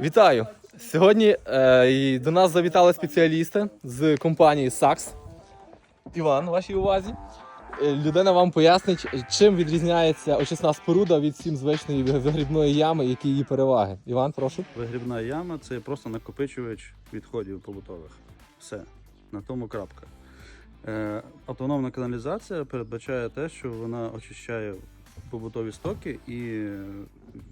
Вітаю! Сьогодні е, до нас завітали спеціалісти з компанії САКС. Іван, вашій увазі. Е, Людина вам пояснить, чим відрізняється очисна споруда від всім звичної вигрібної ями, які її переваги. Іван, прошу. Вигрібна яма це просто накопичувач відходів побутових. Все. На тому крапка. Е, автономна каналізація передбачає те, що вона очищає побутові стоки і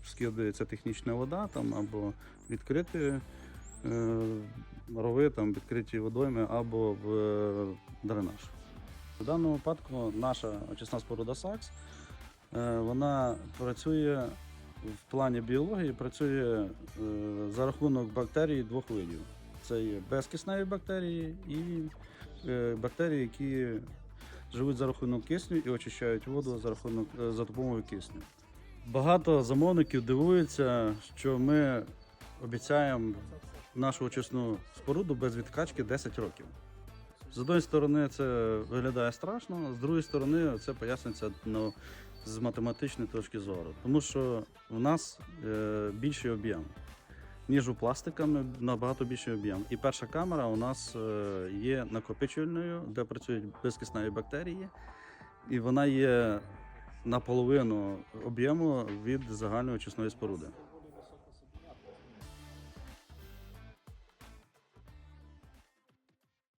скидається технічна вода там, або відкриті е, рови, там, відкриті водойми, або в е, дренаж. В даному випадку наша очисна споруда САКС е, вона працює в плані біології працює е, за рахунок бактерій двох видів. Це є безкисневі бактерії і е, бактерії, які живуть за рахунок кисню і очищають воду за рахунок е, за допомогою кисню. Багато замовників дивуються, що ми обіцяємо нашу очисну споруду без відкачки 10 років. З однієї сторони, це виглядає страшно, з другої сторони, це пояснюється ну, з математичної точки зору. Тому що в нас е, більший об'єм, ніж у пластиками, набагато більший об'єм. І перша камера у нас е, є накопичувальною, де працюють безкисневі бактерії, і вона є наполовину об'єму від загальної очисної споруди.